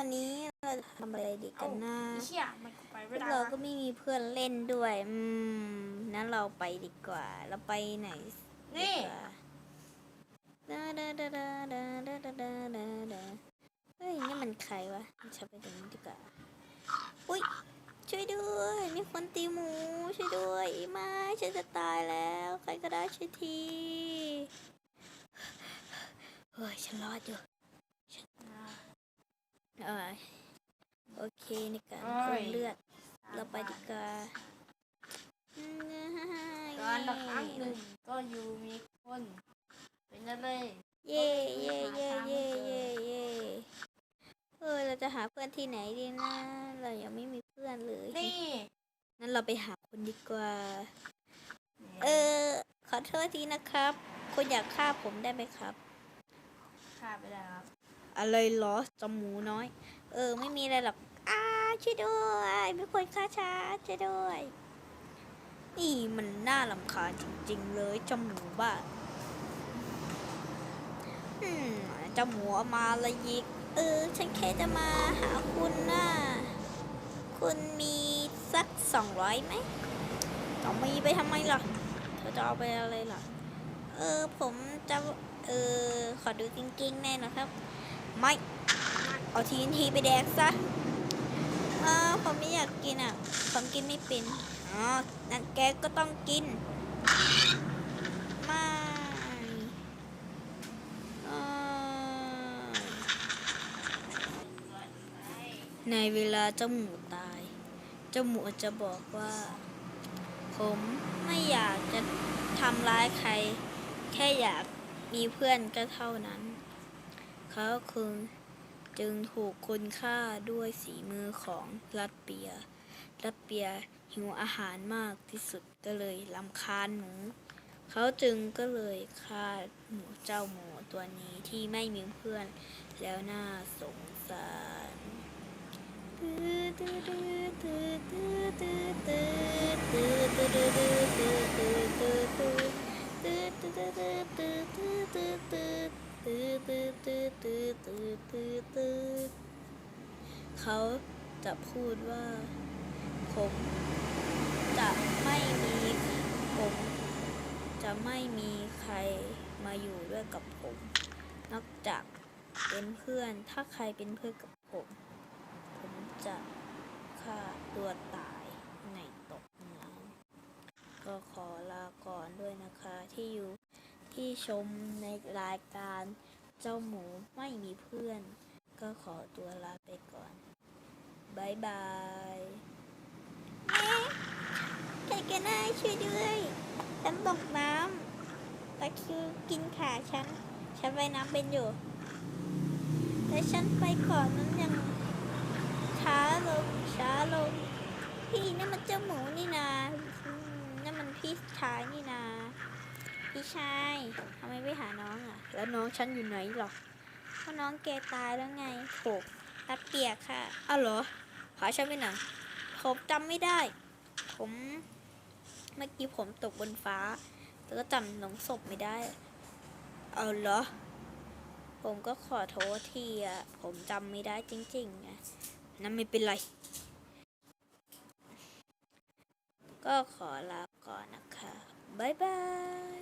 วันนี้เราจะทำอะไรดีกันนะไอ้เชี่ยมันไปพไม่วกได้เราวะก็ไม่มีเพื่อนเล่นด้วย อืมนั้นเราไปดีกว่า เราไปไหนนี่ดีกว่าดาดาดาดาดาดาดาดาดาดาเฮ้ยนี่มันใครวะฉันไปตรงนี้ดีกว่า อุ้ยช่วยด้วย มีคนตีหมู ช่วยด้วยไม่ฉันจะตายแล้ว ใครก็ได้ช่วยที เฮ้ย ฉันรอดอยู่เออโอเคในการเพิ่มเลือด เราไปดีกว่าการละครั้งหนึ่งก็อยู่มีคน เป็นอะไรเย่เย่เย่เย่เย่เย่เออเราจะหาเพื่อนที่ไหนดีนะ เรายังไม่มีเพื่อนเลยนี่งั้นเราไปหาคนดีกว่า เออ ขอโทษทีนะครับคุณอยากฆ่าผมได้ไหมครับ ฆ่าไปแล้วครับ อะไรเหรอจมูน้อย เออ ไม่มีอะไรหรอกอ้าช่วยด้วยมีคนฆ่าช้าช่วยด้วย นี่มันน่าลำคาจริง ๆ เลยจมูบ้าอืมเจ้าหมูเอามาละยิก เออ ฉันแค่จะมาหาคุณน่ะคุณมีสักสองร้อยไหมจะมีไปทำไมล่ะ เธอจะเอาไปอะไรล่ะ เออ ผมจะ เออ ขอดูจริงๆแน่นะครับ ไม่ เอาทีนทีไปแดกซะเออผมไม่อยากกินอะ ผมกินไม่เป็น อ๋อ นั่นแกก็ต้องกิน ไม่ในเวลาเจ้าหมูตาย เจ้าหมูจะบอกว่า ผมไม่อยากจะทำร้ายใคร แค่อยากมีเพื่อนก็เท่านั้น เขาคืงจึงถูกคุณฆ่าด้วยสีมือของรัตเปีย รัตเปียหิวอาหารมากที่สุดก็เลยลำคาญหมูเขาจึงก็เลยฆ่าหมูเจ้าหมูตัวนี้ที่ไม่มีเพื่อนแล้วน่าสงสาร ตื้อๆเขาจะพูดว่า ผมจะไม่มีผม จะไม่มีใครมาอยู่ด้วยกับผม นอกจากเป็นเพื่อนถ้าใครเป็นเพื่อนกับผม ผมจะฆ่าตัวตายในตกน้ำก็ขอลาก่อนด้วยนะคะที่อยู่ที่ชมในรายการ เจ้าหมูไม่มีเพื่อน ก็ขอตัวลาไปก่อนบายบายแม่ใครกันได้ช่วยด้วยฉันตกน้ำตะคิวกินขาฉัน ฉันว่ายน้ำเป็นอยู่ แต่ฉันไปก่อนนั้นยังช้าลงช้าลง พี่นั่นมันเจ้าหมูนี่นา นั่นมันพี่ชายนี่นา พี่ชายทำไมไม่หาน้องอะ แล้วน้องฉันอยู่ไหนหรอเพราะน้องแกตายแล้วไงโถกตาเปียกค่ะอ้าวเหรอหาฉันไปไหนผมจำไม่ได้ ผมเมื่อกี้ผมตกบนฟ้า แต่ก็จำน้องศพไม่ได้ เอาเหรอ ผมก็ขอโทษทีอะ ผมจำไม่ได้จริงๆนะนั่นไม่เป็นไร ก็ขอลาก่อนนะคะ บ๊ายบาย